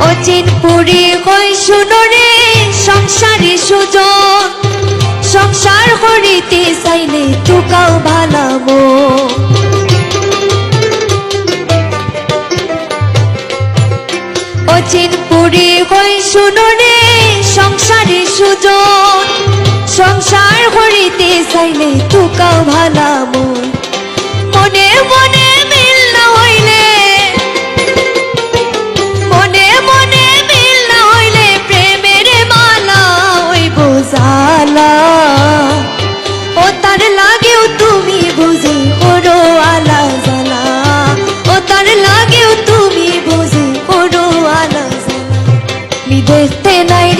অচিন পুরি কই শুনরে সংসারে সুজন সংসার করিতে চাইলে তুকাও ভালামো অচিন পুরি কই শুনরে সংসারে সুজন সংসার করিতে চাইলে তুকাও ভালামো विदेश ते नाही